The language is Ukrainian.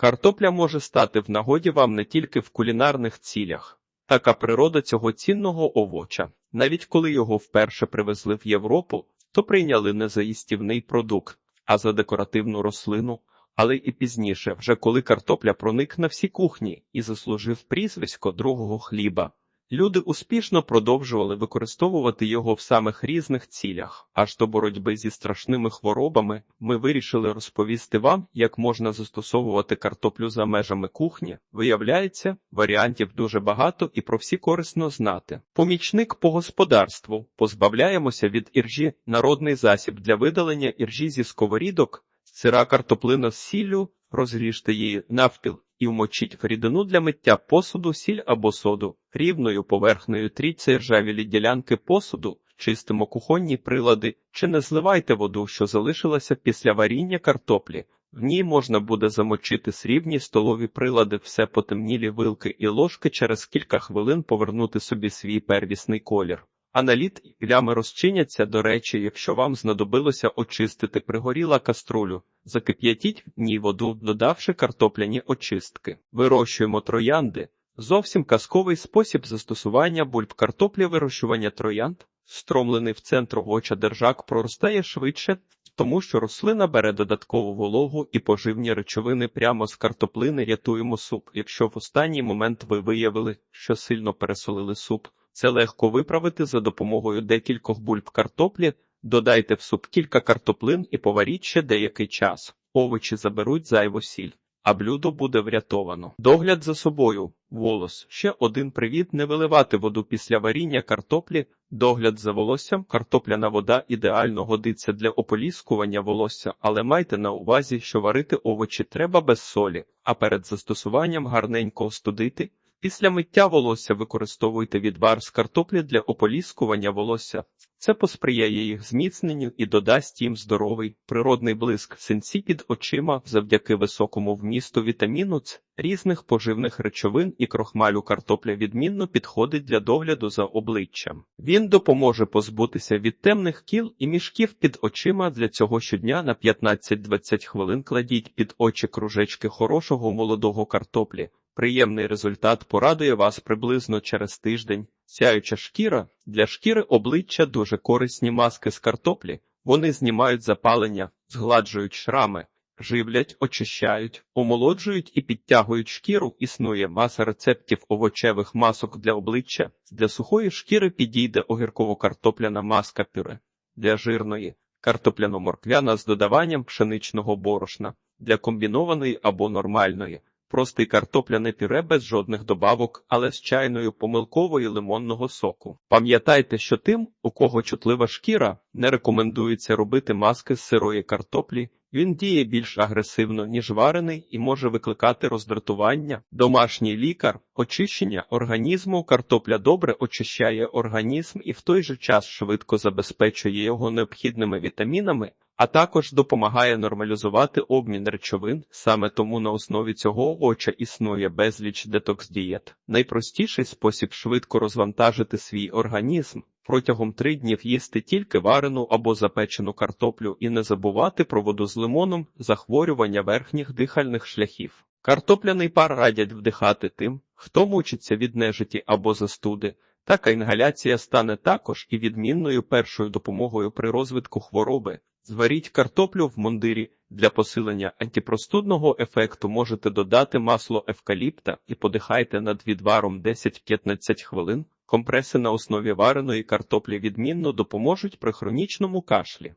Картопля може стати в нагоді вам не тільки в кулінарних цілях. Така природа цього цінного овоча. Навіть коли його вперше привезли в Європу, то прийняли не за їстівний продукт, а за декоративну рослину. Але і пізніше, вже коли картопля проник на всі кухні і заслужив прізвисько другого хліба. Люди успішно продовжували використовувати його в самих різних цілях. Аж до боротьби зі страшними хворобами ми вирішили розповісти вам, як можна застосовувати картоплю за межами кухні. Виявляється, варіантів дуже багато і про всі корисно знати. Помічник по господарству позбавляємося від іржі, народний засіб для видалення іржі зі сковорідок, сира картоплина з сіллю, розріжте її навпіл і вмочіть в рідину для миття посуду, сіль або соду. Рівною поверхнею тріться ржавілі ділянки посуду, чистимо кухонні прилади, чи не зливайте воду, що залишилася після варіння картоплі. В ній можна буде замочити срібні столові прилади, все потемнілі вилки і ложки через кілька хвилин повернути собі свій первісний колір. А наліт і плями розчиняться, до речі, якщо вам знадобилося очистити пригоріла каструлю, закип'ятіть в ній воду, додавши картопляні очистки. Вирощуємо троянди. Зовсім казковий спосіб застосування бульб картоплі вирощування троянд, стромлений в центр оча держак проростає швидше, тому що рослина бере додаткову вологу і поживні речовини прямо з картоплини рятуємо суп. Якщо в останній момент ви виявили, що сильно пересолили суп, це легко виправити за допомогою декількох бульб картоплі, додайте в суп кілька картоплин і поваріть ще деякий час. Овочі заберуть зайву сіль, а блюдо буде врятовано. Догляд за собою. Волос. Ще один привіт не виливати воду після варіння картоплі. Догляд за волоссям. Картопляна вода ідеально годиться для ополіскування волосся, але майте на увазі, що варити овочі треба без солі, а перед застосуванням гарненько остудити. Після миття волосся використовуйте відвар з картоплі для ополіскування волосся. Це посприяє їх зміцненню і додасть їм здоровий природний блиск синці під очима завдяки високому вмісту вітаміну Ц, різних поживних речовин і крохмалю картопля відмінно підходить для догляду за обличчям. Він допоможе позбутися від темних кіл і мішків під очима. Для цього щодня на 15-20 хвилин кладіть під очі кружечки хорошого молодого картоплі. Приємний результат порадує вас приблизно через тиждень. Сяюча шкіра для шкіри обличчя дуже корисні маски з картоплі. Вони знімають запалення, згладжують шрами, живлять, очищають, омолоджують і підтягують шкіру. Існує маса рецептів овочевих масок для обличчя. Для сухої шкіри підійде огірково-картопляна маска пюре, для жирної картопляно-морквяна з додаванням пшеничного борошна, для комбінованої або нормальної. Простий картопляне пюре без жодних добавок, але з чайною помилковою лимонного соку. Пам'ятайте, що тим, у кого чутлива шкіра, не рекомендується робити маски з сирої картоплі. Він діє більш агресивно, ніж варений, і може викликати роздратування. Домашній лікар, очищення організму. Картопля добре очищає організм і в той же час швидко забезпечує його необхідними вітамінами а також допомагає нормалізувати обмін речовин. Саме тому на основі цього овоча існує безліч детокс-дієт. Найпростіший спосіб швидко розвантажити свій організм. Протягом три днів їсти тільки варену або запечену картоплю і не забувати про воду з лимоном, захворювання верхніх дихальних шляхів. Картопляний пар радять вдихати тим, хто мучиться від нежиті або застуди. Така інгаляція стане також і відмінною першою допомогою при розвитку хвороби. Зваріть картоплю в мундирі. Для посилення антипростудного ефекту можете додати масло евкаліпта і подихайте над відваром 10-15 хвилин. Компреси на основі вареної картоплі відмінно допоможуть при хронічному кашлі.